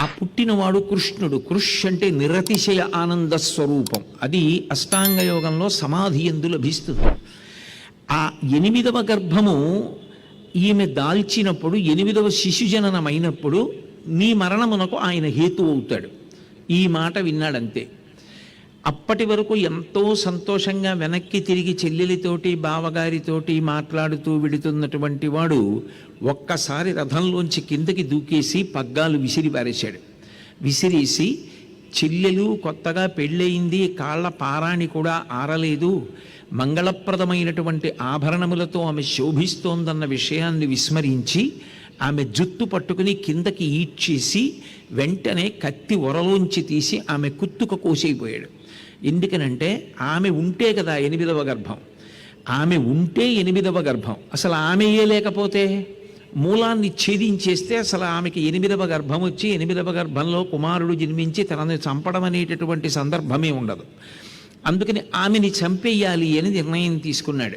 ఆ పుట్టినవాడు కృష్ణుడు. కృష్ అంటే నిరతిశయ ఆనంద స్వరూపం. అది అష్టాంగ యోగంలో సమాధి ఎందు లభిస్తుంది. ఆ ఎనిమిదవ గర్భము ఈమె దాల్చినప్పుడు ఎనిమిదవ శిశుజననమైనప్పుడు నీ మరణమునకు ఆయన హేతు అవుతాడు. ఈ మాట విన్నాడంతే. అప్పటి వరకు ఎంతో సంతోషంగా వెనక్కి తిరిగి చెల్లెలితోటి బావగారితోటి మాట్లాడుతూ విడుతున్నటువంటి వాడు ఒక్కసారి రథంలోంచి కిందకి దూకేసి పగ్గాలు విసిరి పారేశాడు. విసిరేసి చెల్లెలు కొత్తగా పెళ్ళయింది కాళ్ళ పారాణి కూడా ఆరలేదు. మంగళప్రదమైనటువంటి ఆభరణములతో ఆమె శోభిస్తోందన్న విషయాన్ని విస్మరించి ఆమె జుత్తు పట్టుకుని కిందకి ఈడ్చేసి వెంటనే కత్తి ఒరలోంచి తీసి ఆమె కుత్తుక కోసేయిపోయాడు. ఎందుకనంటే ఆమె ఉంటే కదా ఎనిమిదవ గర్భం. ఆమె ఉంటే ఎనిమిదవ గర్భం. అసలు ఆమెయే లేకపోతే? మూలాన్ని ఛేదించేస్తే అసలు ఆమెకి ఎనిమిదవ గర్భం వచ్చి ఎనిమిదవ గర్భంలో కుమారుడు జన్మించి తనని చంపడం అనేటటువంటి సందర్భమే ఉండదు. అందుకని ఆమెని చంపేయాలి అని నిర్ణయం తీసుకున్నాడు.